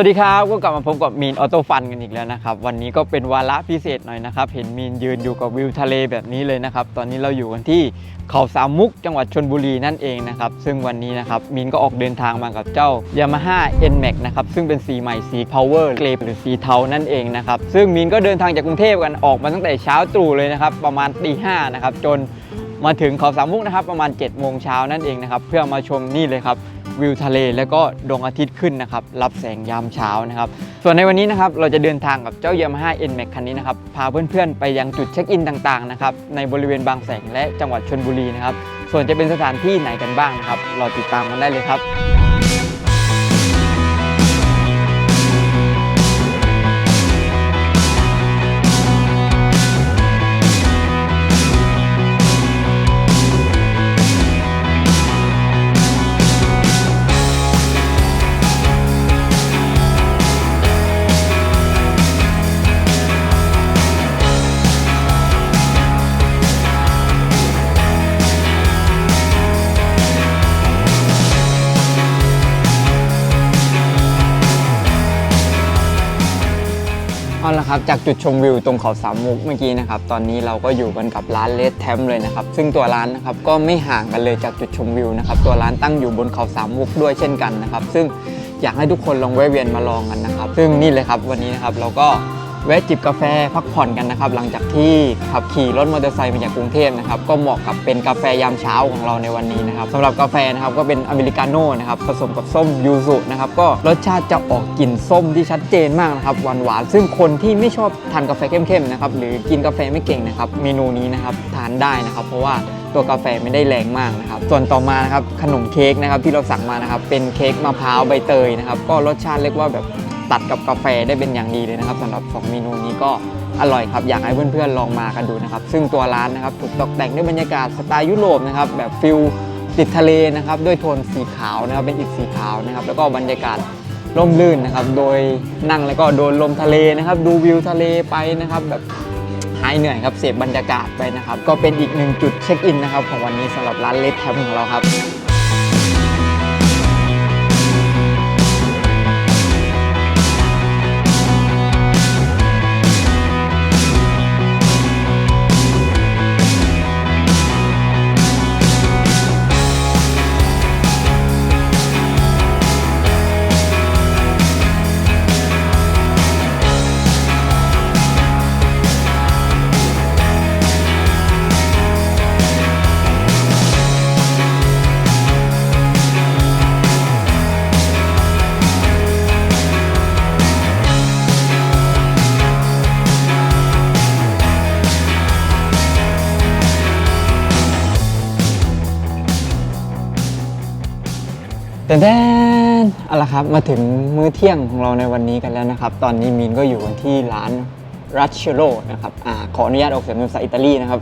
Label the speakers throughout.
Speaker 1: สวัสดีครับ ก็กลับมาพบกับมีนออโต้ฟันกันอีกแล้วนะครับ วันนี้ก็เป็นวาระพิเศษหน่อยนะครับ เห็นมีนยืนอยู่กับวิวทะเลแบบนี้เลยนะครับ ตอนนี้เราอยู่กันที่เขาสามมุกจังหวัดชนบุรีนั่นเองนะครับ ซึ่งวันนี้นะครับมีนก็ออกเดินทางมากับเจ้า Yamaha NMAX นะครับ ซึ่งเป็นสีใหม่สี Power g r a y หรือสีเทานั่นเองนะครับ ซึ่งมีนก็เดินทางจากกรุงเทพกันออกมาตั้งแต่เช้าตรู่เลยนะครับ ประมาณตีห้านะครับ จนมาถึงเขาสามมุกนะครับ ประมาณ7จ็ดโมงเช้านั่นเองนะครับ เพื่อมาชมนี่เลยครับ วิวทะเล แล้วก็ดวงอาทิตย์ขึ้นนะครับรับแสงยามเช้านะครับส่วนในวันนี้นะครับเราจะเดินทางกับเจ้า Yamaha NMAX คันนี้นะครับพาเพื่อนๆ ไปยังจุดเช็คอินต่างๆนะครับในบริเวณบางแสงและจังหวัดชนบุรีนะครับส่วนจะเป็นสถานที่ไหนกันบ้างนะครับเราติดตามกันได้เลยครับ เอาละครับจากจุดชมวิวตรงเขาสามมุกเมื่อกี้นะครับตอนนี้เราก็อยู่กันกับร้านเลดแทมเลยนะครับซึ่งตัวร้านนะครับก็ไม่ห่างกันเลยจากจุดชมวิวนะครับตัวร้านตั้งอยู่บนเขาสามมุกด้วยเช่นกันนะครับซึ่งอยากให้ทุกคนลองแวะเวียนมาลองกันนะครับซึ่งนี่เลยครับวันนี้นะครับเราก็ แวะจิบกาแฟพักผ่อนกันนะครับหลังจากที่ขับขี่รถมอเตอร์ไซค์มาจากกรุงเทพนะครับก็เหมาะกับเป็นกาแฟยามเช้าของเราในวันนี้นะครับสำหรับกาแฟนะครับก็เป็นอเมริกาโน่นะครับผสมกับส้มยูสุนะครับก็รสชาติจะออกกลิ่นส้มที่ชัดเจนมากนะครับหวานหวานๆซึ่งคนที่ไม่ชอบทานกาแฟเข้มๆนะครับหรือกินกาแฟไม่เก่งนะครับเมนูนี้นะครับทานได้นะครับ เพราะว่าตัวกาแฟไม่ได้แรงมากนะครับส่วนต่อมานะครับขนมเค้กนะครับที่เราสั่งมานะครับเป็นเค้กมะพร้าวใบเตยนะครับก็รสชาติเรียกว่าแบบ ตัดกับกาแฟได้เป็นอย่างดีเลยนะครับสำหรับสองเมนูนี้ก็อร่อยครับอยากให้เพื่อนๆลองมากันดูนะครับ ซึ่งตัวร้านนะครับถูกตกแต่งด้วยบรรยากาศสไตล์ยุโรปนะครับแบบฟิลติดทะเลนะครับด้วยโทนสีขาวนะครับเป็นอิฐสีขาวนะครับแล้วก็บรรยากาศร่มรื่นนะครับ โดยนั่งแล้วก็โดนลมทะเลนะครับ ดูวิวทะเลไปนะครับ แบบหายเหนื่อยครับเสพบรรยากาศไปนะครับ ก็เป็นอีกหนึ่งจุดเช็คอินนะครับของวันนี้สำหรับร้านเลดแคมป์ของเราครับ แต่แดนเอาละครับมาถึงมื้อเที่ยงของเราในวันนี้กันแล้วนะครับ ตอนนี้มีนก็อยู่กันที่ร้านรัชเชโรนะครับอาขออนุญาตออกเสียงเป็นภาษาอิตาลีนะครับ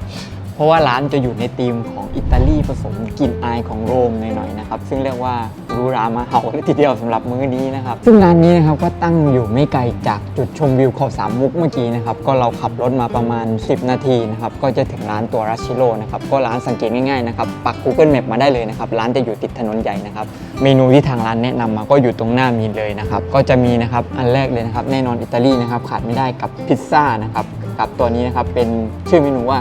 Speaker 1: เพราะว่าร้านจะอยู่ในธีมของอิตาลีผสมกลิ่นอายของโรมหน่อยๆนะครับ ซึ่งเรียกว่ารูรามาเฮาเลยทีเดียวสำหรับมื้อนี้นะครับ ซึ่งร้านนี้นะครับก็ตั้งอยู่ไม่ไกลจากจุดชมวิวเขาสามมุกเมื่อกี้นะครับ ก็เราขับรถมาประมาณ 10 นาทีนะครับ ก็จะถึงร้านตัวรัชชิโรนะครับ ก็ร้านสังเกตง่ายๆนะครับปัก Google Map มาได้เลยนะครับ ร้านจะอยู่ติดถนนใหญ่นะครับ เมนูที่ทางร้านแนะนำมาก็อยู่ตรงหน้ามีนเลยนะครับ ก็จะมีนะครับอันแรกเลยนะครับแน่นอนอิตาลีนะครับขาดไม่ได้กับพิซซ่านะครับกับตัวนี้นะครับเป็นชื่อเมนูว่า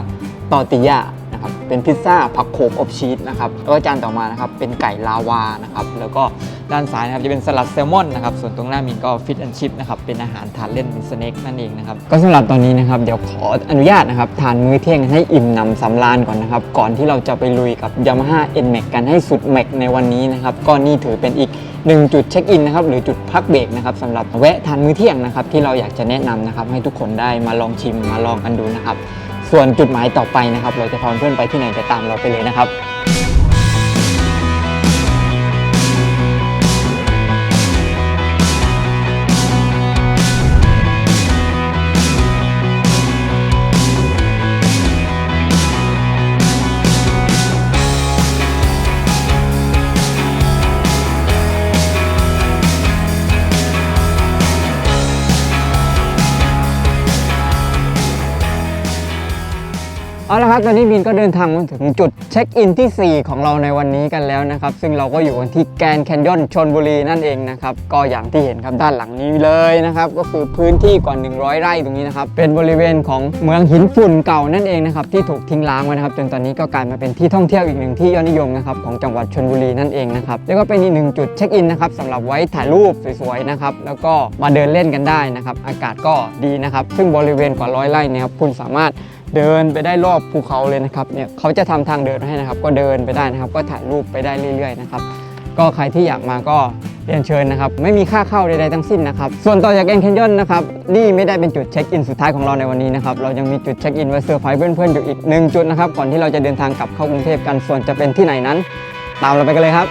Speaker 1: ตอติยานะครับเป็นพิซซ่าผักโขมอบชีสนะครับแล้วก็จานต่อมานะครับเป็นไก่ลาวานะครับแล้วก็ด้านซ้ายนะครับจะเป็นสลัดแซลมอนนะครับส่วนตรงหน้ามีก็ฟิตแอนชิพนะครับเป็นอาหารทานเล่นเป็นสเน็คนั่นเองนะครับก็สำหรับตอนนี้นะครับเดี๋ยวขออนุญาตนะครับทานมื้อเที่ยงกันให้อิ่มหนำสำราญก่อนนะครับก่อนที่เราจะไปลุยกับ Yamaha NMAX กันให้สุดแม็กในวันนี้นะครับก็นี่ถือเป็นอีกหนึ่งจุดเช็คอินนะครับหรือจุดพักเบรกนะครับสำหรับแวะทานมื้อเที่ยงนะครับที่เราอยากจะแนะนำนะครับให้ทุกคนได้มาลองชิมมาลองกันดูนะครับ ส่วนจุดหมายต่อไปนะครับ เราจะพาเพื่อนไปที่ไหนจะตามเราไปเลยนะครับ เอาละครับตอนนี้บินก็เดินทางมาถึงจุดเช็คอินที่ 4 ของเราในวันนี้กันแล้วนะครับ ซึ่งเราก็อยู่กันที่แกนแคนยอนชนบุรีนั่นเองนะครับ ก็อย่างที่เห็นครับด้านหลังนี้เลยนะครับ ก็คือพื้นที่กว่า 100 ไร่ตรงนี้นะครับ เป็นบริเวณของเมืองหินฝุ่นเก่านั่นเองนะครับ ที่ถูกทิ้งร้างไว้นะครับ จนตอนนี้ก็กลายมาเป็นที่ท่องเที่ยวอีกหนึ่งที่ยอดนิยมนะครับของจังหวัดชนบุรีนั่นเองนะครับแล้วก็เป็นอีกหนึ่งจุดเช็คอินนะครับสำหรับไว้ถ่ายรูปสวยๆนะครับแล้วก็มาเดินเล่นกันได้นะครับอากาศก็ดีนะครับซึ่งบริเวณกว่าร้อยไร่เนี่ยครับคุณสามารถ เดินไปได้รอบภูเขาเลยนะครับเนี่ยเขาจะทำทางเดินให้นะครับ ก็เดินไปได้นะครับ ก็ถ่ายรูปไปได้เรื่อยๆนะครับก็ใครที่อยากมาก็เรียนเชิญนะครับ ไม่มีค่าเข้าใดๆทั้งสิ้นนะครับ ส่วนต่อจากแกนแคนยอนนะครับ นี่ไม่ได้เป็นจุดเช็คอินสุดท้ายของเราในวันนี้นะครับ เรายังมีจุดเช็คอินไว้เซอร์ไพรส์เพื่อนๆอยู่อีกหนึ่งจุดนะครับ ก่อนที่เราจะเดินทางกลับเข้ากรุงเทพกันส่วนจะเป็นที่ไหนนั้น ตามเราไปกันเลยครับ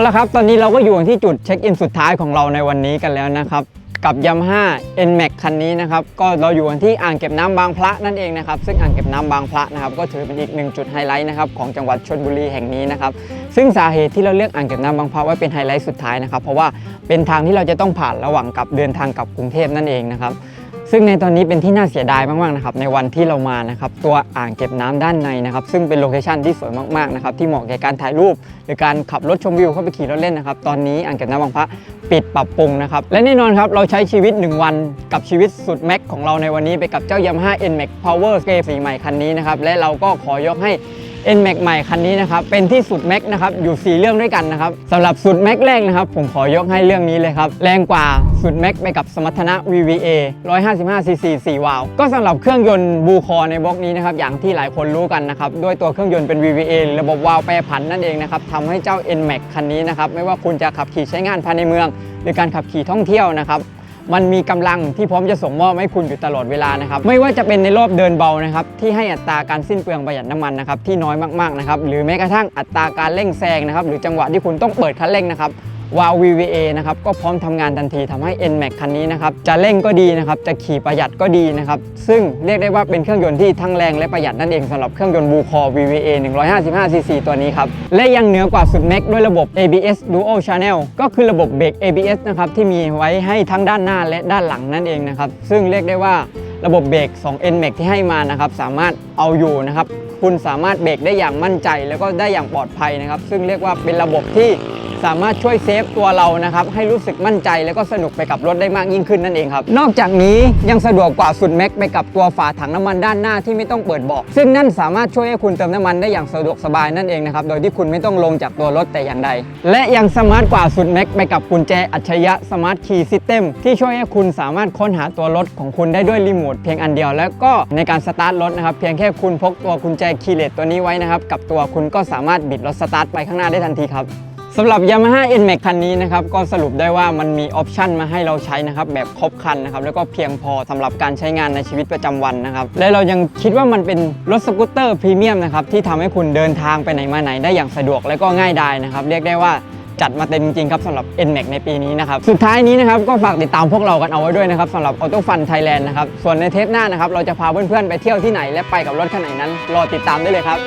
Speaker 1: เอาละครับ ตอนนี้เราก็อยู่ที่จุดเช็คอินสุดท้ายของเราในวันนี้กันแล้วนะครับ กับ Yamaha NMAX คันนี้นะครับ ก็เราอยู่กันที่อ่างเก็บน้ำบางพระนั่นเองนะครับ ซึ่งอ่างเก็บน้ำบางพระนะครับ ก็ถือเป็นอีกหนึ่งจุดไฮไลท์นะครับของจังหวัดชลบุรีแห่งนี้นะครับ ซึ่งสาเหตุที่เราเลือกอ่างเก็บน้ำบางพระไว้เป็นไฮไลท์สุดท้ายนะครับ เพราะว่าเป็นทางที่เราจะต้องผ่านระหว่างกับเดินทางกลับกรุงเทพนั่นเองนะครับ ซึ่งในตอนนี้เป็นที่น่าเสียดายมากๆนะครับในวันที่เรามานะครับตัวอ่างเก็บน้ำด้านในนะครับซึ่งเป็นโลเคชันที่สวยมากๆนะครับที่เหมาะแก่การถ่ายรูป หรือการขับรถชมวิวเข้าไปขี่รถเล่นนะครับตอนนี้อ่างเก็บน้ำบางพระปิดปรับปรุงนะครับและแน่นอนครับเราใช้ชีวิต 1 วันกับชีวิตสุดแม็กของเราในวันนี้ไปกับเจ้า Yamaha NMAX Power Scale สีใหม่คันนี้นะครับและเราก็ขอยกให้ NMAX ใหม่คันนี้นะครับเป็นที่สุดแม็กนะครับอยู่ 4 เรื่องด้วยกันนะครับสำหรับสุดแม็กแรกนะครับผมขอยกให้เรื่องนี้เลยครับแรงกว่า สุดแม็กไปกับสมรรถนะ VVA 155 cc 4 วาล์วก็สำหรับเครื่องยนต์บูคอในบล็อกนี้นะครับอย่างที่หลายคนรู้กันนะครับด้วยตัวเครื่องยนต์เป็น VVA ระบบวาล์วแปรผันนั่นเองนะครับทำให้เจ้า NMAX คันนี้นะครับไม่ว่าคุณจะขับขี่ใช้งานภายในเมือง หรือการขับขี่ท่องเที่ยวนะครับมันมีกำลังที่พร้อมจะส่งมอบให้คุณอยู่ตลอดเวลานะครับ ไม่ว่าจะเป็นในรอบเดินเบานะครับ ที่ให้อัตราการสิ้นเปลืองประหยัดน้ำมันนะครับที่น้อยมากๆนะครับ หรือแม้กระทั่งอัตราการเร่งแซงนะครับ หรือจังหวะที่คุณต้องเปิดคันเร่งนะครับ วาล์ว VVA นะครับก็พร้อมทำงานทันทีทำให้ NMAX คันนี้นะครับจะเร่งก็ดีนะครับจะขี่ประหยัดก็ดีนะครับซึ่งเรียกได้ว่าเป็นเครื่องยนต์ที่ทั้งแรงและประหยัดนั่นเองสำหรับเครื่องยนต์บูคอ VVA 155 cc ตัวนี้ครับและยังเหนือกว่าสุดแม็กด้วยระบบ ABS Dual Channel ก็คือระบบเบรก ABS นะครับที่มีไว้ให้ทั้งด้านหน้าและด้านหลังนั่นเองนะครับซึ่งเรียกได้ว่าระบบเบรก2 NMAX ที่ให้มานะครับสามารถเอาอยู่นะครับคุณสามารถเบรกได้อย่างมั่นใจ แล้วก็ได้อย่างปลอดภัยนะครับซึ่งเรียกว่าเป็นระบบที่ สามารถช่วยเซฟตัวเรานะครับให้รู้สึกมั่นใจแล้วก็สนุกไปกับรถได้มากยิ่งขึ้นนั่นเองครับนอกจากนี้ยังสะดวกกว่าสุดแม็กไปกับตัวฝาถังน้ำมันด้านหน้าที่ไม่ต้องเปิดเบาะซึ่งนั่นสามารถช่วยให้คุณเติมน้ำมันได้อย่างสะดวกสบายนั่นเองนะครับโดยที่คุณไม่ต้องลงจากตัวรถแต่อย่างใด และยังสมาร์ทกว่าสุดแม็กไปกับกุญแจอัจฉริยะสมาร์ทคีย์ซิสเต็มที่ช่วยให้คุณสามารถค้นหาตัวรถของคุณได้ด้วยรีโมทเพียงอันเดียว แล้วก็ในการสตาร์ทรถนะครับเพียงแค่คุณพกตัวกุญแจคีย์เลสตัวนี้ไว้นะครับกับตัวคุณก็สามารถบิดรถสตาร์ทไปข้างหน้าได้ทันทีครับ สำหรับ Yamaha NMAX คันนี้นะครับก็สรุปได้ว่ามันมีออปชันมาให้เราใช้นะครับแบบครบคันนะครับแล้วก็เพียงพอสำหรับการใช้งานในชีวิตประจำวันนะครับและเรายังคิดว่ามันเป็นรถสกูตเตอร์พรีเมียมนะครับที่ทำให้คุณเดินทางไปไหนมาไหนได้อย่างสะดวกและก็ง่ายดายนะครับเรียกได้ว่าจัดมาเต็มจริงๆครับสำหรับ NMAX ในปีนี้นะครับ สุดท้ายนี้นะครับก็ฝากติดตามพวกเรากันเอาไว้ด้วยนะครับสำหรับ Auto Fun Thailand นะครับ ส่วนในเทปหน้านะครับเราจะพาเพื่อนๆไปเที่ยวที่ไหนและไปกับรถคันไหนนั้น รอติดตามได้เลยครับ